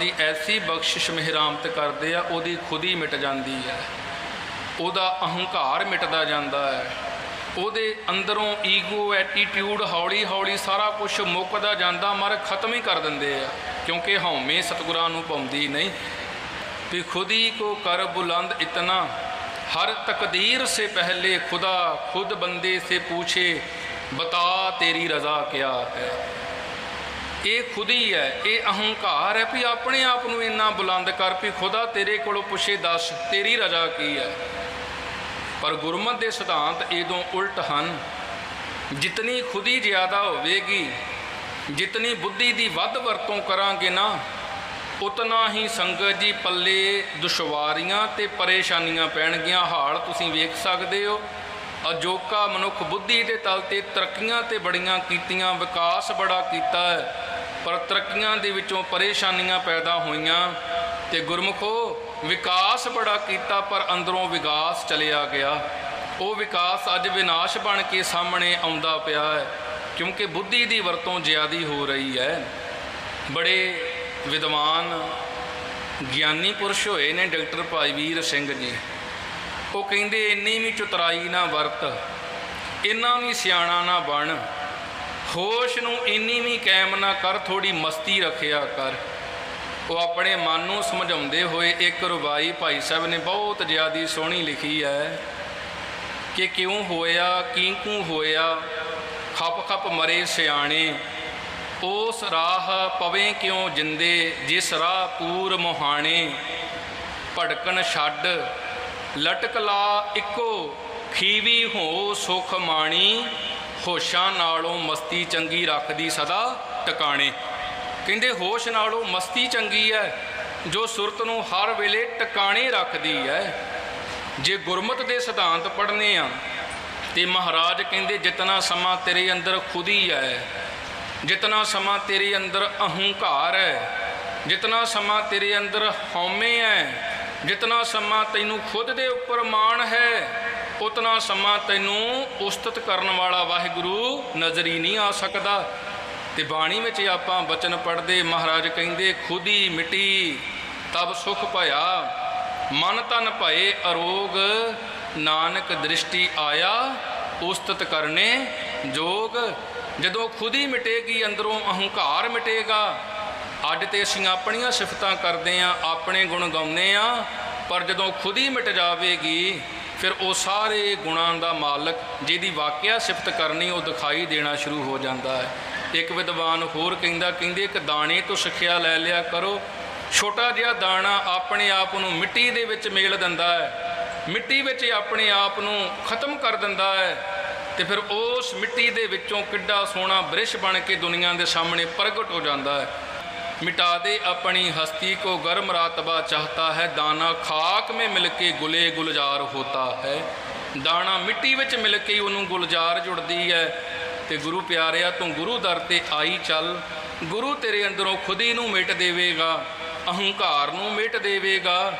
ਦੀ ਐਸੀ ਬਖਸ਼ਿਸ਼ ਮਿਹਰਾਮਤ ਕਰਦੇ ਆ, ਉਹਦੀ ਖੁਦ ਹੀ ਮਿਟ ਜਾਂਦੀ ਹੈ। ਉਹਦਾ ਅਹੰਕਾਰ ਮਿਟਦਾ ਜਾਂਦਾ ਹੈ। ਉਹਦੇ ਅੰਦਰੋਂ ਈਗੋ, ਐਟੀਟਿਊਡ ਹੌਲੀ ਹੌਲੀ ਸਾਰਾ ਕੁਝ ਮੁੱਕਦਾ ਜਾਂਦਾ, ਮਰ ਖਤਮ ਹੀ ਕਰ ਦਿੰਦੇ ਆ। ਕਿਉਂਕਿ ਹਉਮੈ ਸਤਗੁਰਾਂ ਨੂੰ ਪਾਉਂਦੀ ਨਹੀਂ। ਵੀ ਹੀ ਕੋ ਕਰ ਬੁਲੰਦ ਇਤਨਾ। ਹਰ ਤਕਦੀਰ ਸੇ ਪਹਿਲੇ ਖੁਦਾ, ਖੁਦ ਬੰਦੇ ਸੇ ਪੁੱਛੇ, ਬਤਾ ਤੇਰੀ ਰਜ਼ਾ ਕਿਆ ਹੈ। ਇਹ ਖੁਦ ਹੀ ਹੈ ਇਹ ਅਹੰਕਾਰ ਹੈ ਵੀ ਆਪਣੇ ਆਪ ਨੂੰ ਇੰਨਾ ਬੁਲੰਦ ਕਰ ਵੀ ਖੁਦਾ ਤੇਰੇ ਕੋਲੋਂ ਪੁੱਛੇ ਦੱਸ ਤੇਰੀ ਰਜ਼ਾ ਕੀ ਹੈ। ਪਰ ਗੁਰਮਤ ਦੇ ਸਿਧਾਂਤ ਇਦੋਂ ਉਲਟ ਹਨ। ਜਿਤਨੀ ਖੁਦੀ ਜ਼ਿਆਦਾ ਹੋਵੇਗੀ, ਜਿਤਨੀ ਬੁੱਧੀ ਦੀ ਵੱਧ ਵਰਤੋਂ ਕਰਾਂਗੇ ਨਾ, ਉਤਨਾ ਹੀ ਸੰਗਤ ਜੀ ਪੱਲੇ ਦੁਸ਼ਵਾਰੀਆਂ ਤੇ ਪਰੇਸ਼ਾਨੀਆਂ ਪੈਣਗੀਆਂ। ਹਾਲ ਤੁਸੀਂ ਵੇਖ ਸਕਦੇ ਹੋ, ਅਜੋਕਾ ਮਨੁੱਖ ਬੁੱਧੀ ਦੇ ਤਲ ਤੇ ਤਰੱਕੀਆਂ ਤੇ ਬੜੀਆਂ ਕੀਤੀਆਂ, ਵਿਕਾਸ ਬੜਾ ਕੀਤਾ ਹੈ। ਪਰ ਤਰੱਕੀਆਂ ਦੇ ਵਿੱਚੋਂ ਪਰੇਸ਼ਾਨੀਆਂ ਪੈਦਾ ਹੋਈਆਂ ਤੇ ਗੁਰਮੁਖੋ ਵਿਕਾਸ ਬੜਾ ਕੀਤਾ, ਪਰ ਅੰਦਰੋਂ ਵਿਕਾਸ ਚਲਿਆ ਗਿਆ। ਉਹ ਵਿਕਾਸ ਅੱਜ ਵਿਨਾਸ਼ ਬਣ ਕੇ ਸਾਹਮਣੇ ਆਉਂਦਾ ਪਿਆ ਹੈ, ਕਿਉਂਕਿ ਬੁੱਧੀ ਦੀ ਵਰਤੋਂ ਜ਼ਿਆਦੀ ਹੋ ਰਹੀ ਹੈ। ਬੜੇ ਵਿਦਵਾਨ, ਗਿਆਨੀ ਪੁਰਸ਼ ਹੋਏ ਨੇ ਡਾਕਟਰ ਭਾਈ ਵੀਰ ਸਿੰਘ ਜੀ। ਉਹ ਕਹਿੰਦੇ, ਇੰਨੀ ਵੀ ਚਤੁਰਾਈ ਨਾ ਵਰਤ, ਇੰਨਾ ਵੀ ਸਿਆਣਾ ਨਾ ਬਣ ਹੋਸ਼ ਨੂੰ ਇੰਨੀ ਵੀ ਕਾਇਮ ਨਾ ਕਰ ਥੋੜੀ ਮਸਤੀ ਰੱਖਿਆ ਕਰ। ਉਹ ਆਪਣੇ ਮਨ ਨੂੰ ਸਮਝਾਉਂਦੇ ਹੋਏ ਇੱਕ ਰੁਬਾਈ ਭਾਈ ਸਾਹਿਬ ਨੇ ਬਹੁਤ ਜ਼ਿਆਦੀ ਸੋਹਣੀ ਲਿਖੀ ਹੈ ਕਿ ਕਿਉਂ ਹੋਇਆ, ਕਿੰਕੂ ਹੋਇਆ, ਖੱਪ ਖੱਪ ਮਰੇ ਸਿਆਣੇ, ਉਸ ਰਾਹ ਪਵੇਂ ਕਿਉਂ ਜਿੰਦੇ, ਜਿਸ ਰਾਹ ਪੂਰ ਮੁਹਾਣੇ, ਭੜਕਣ ਛੱਡ ਲਟਕ ਲਾ ਇੱਕੋ ਖੀਵੀ ਹੋ ਸੁਖ ਮਾਣੀ ਹੋਸ਼ਾਂ ਨਾਲੋਂ ਮਸਤੀ ਚੰਗੀ ਰੱਖਦੀ ਸਦਾ ਟਿਕਾਣੇ। ਕਹਿੰਦੇ ਹੋਸ਼ ਨਾਲੋਂ ਮਸਤੀ ਚੰਗੀ ਹੈ ਜੋ ਸੁਰਤ ਨੂੰ ਹਰ ਵੇਲੇ ਟਿਕਾਣੇ ਰੱਖਦੀ ਹੈ ਜੇ ਗੁਰਮਤ ਦੇ ਸਿਧਾਂਤ ਪੜ੍ਹਨੇ ਆ, ਤੇ ਮਹਾਰਾਜ ਕਹਿੰਦੇ ਜਿਤਨਾ ਸਮਾਂ ਤੇਰੇ ਅੰਦਰ ਖੁਦੀ ਹੈ ਜਿਤਨਾ ਸਮਾਂ ਤੇਰੇ ਅੰਦਰ ਅਹੰਕਾਰ ਹੈ ਜਿਤਨਾ ਸਮਾਂ ਤੇਰੇ ਅੰਦਰ ਹਉਮੈ ਹੈ ਜਿਤਨਾ ਸਮਾਂ ਤੈਨੂੰ ਖੁਦ ਦੇ ਉੱਪਰ ਮਾਣ ਹੈ ਉਤਨਾ ਸਮਾਂ ਤੈਨੂੰ ਉਸਤਤ ਕਰਨ ਵਾਲਾ ਵਾਹਿਗੁਰੂ ਨਜ਼ਰ ਹੀ ਨਹੀਂ ਆ ਸਕਦਾ। ਤੇ ਬਾਣੀ ਵਿੱਚ ਆਪਾਂ ਬਚਨ ਪੜ੍ਹਦੇ, ਮਹਾਰਾਜ ਕਹਿੰਦੇ, ਖੁਦੀ ਮਿਟੀ ਤਬ ਸੁਖ ਭਇਆ, ਮਨ ਤਨ ਭਏ ਅਰੋਗ, ਨਾਨਕ ਦ੍ਰਿਸ਼ਟੀ ਆਇਆ, ਉਸਤਤ ਕਰਨੇ ਜੋਗ। ਜਦੋਂ ਖੁਦ ਹੀ ਮਿਟੇਗੀ, ਅੰਦਰੋਂ ਅਹੰਕਾਰ ਮਿਟੇਗਾ। ਅੱਜ ਤੇ ਅਸੀਂ ਆਪਣੀਆਂ ਸਿਫਤਾਂ ਕਰਦੇ ਆਂ, ਆਪਣੇ ਗੁਣ ਗਾਉਂਦੇ ਆਂ, ਪਰ ਜਦੋਂ ਖੁਦ ਹੀ ਮਿਟ ਜਾਵੇਗੀ ਫਿਰ ਉਹ ਸਾਰੇ ਗੁਣਾਂ ਦਾ ਮਾਲਕ ਜਿਹਦੀ ਵਾਕਿਆ ਸਿਫਤ ਕਰਨੀ ਉਹ ਦਿਖਾਈ ਦੇਣਾ ਸ਼ੁਰੂ ਹੋ ਜਾਂਦਾ ਹੈ। ਇੱਕ ਵਿਦਵਾਨ ਹੋਰ ਕਹਿੰਦਾ, ਕਹਿੰਦੇ, ਇੱਕ ਦਾਣੇ ਤੋਂ ਸਿੱਖਿਆ ਲੈ ਲਿਆ ਕਰੋ। ਛੋਟਾ ਜਿਹਾ ਦਾਣਾ ਆਪਣੇ ਆਪ ਨੂੰ ਮਿੱਟੀ ਦੇ ਵਿੱਚ ਮੇਲ ਦਿੰਦਾ ਹੈ। ਮਿੱਟੀ ਵਿੱਚ ਆਪਣੇ ਆਪ ਨੂੰ ਖਤਮ ਕਰ ਦਿੰਦਾ ਹੈ ਤੇ ਫਿਰ ਉਸ ਮਿੱਟੀ ਦੇ ਵਿੱਚੋਂ ਕਿੱਡਾ ਸੋਹਣਾ ਬ੍ਰਿਸ਼ ਬਣ ਕੇ ਦੁਨੀਆ ਦੇ ਸਾਹਮਣੇ ਪ੍ਰਗਟ ਹੋ ਜਾਂਦਾ ਹੈ। ਮਿਟਾ ਦੇ ਆਪਣੀ ਹਸਤੀ ਕੋ ਗਰਮ ਰਾਤਬਾ ਚਾਹਤਾ ਹੈ। ਦਾਣਾ ਖਾਕ ਮੇ ਮਿਲ ਕੇ ਗੁਲੇ ਗੁਲਜ਼ਾਰ ਹੋਤਾ ਹੈ। ਦਾਣਾ ਮਿੱਟੀ ਵਿੱਚ ਮਿਲ ਕੇ ਹੀ ਉਹਨੂੰ ਗੁਲਜ਼ਾਰ ਜੁੜਦੀ ਹੈ। ਤੇ ਗੁਰੂ ਪਿਆਰਿਆ, ਤੂੰ ਗੁਰੂ ਦਰ ਤੇ ਆਈ ਚੱਲ। ਗੁਰੂ ਤੇਰੇ ਅੰਦਰੋਂ ਖੁਦੀ ਨੂੰ ਮਿਟ ਦੇਵੇਗਾ, ਅਹੰਕਾਰ ਨੂੰ ਮਿਟ ਦੇਵੇਗਾ।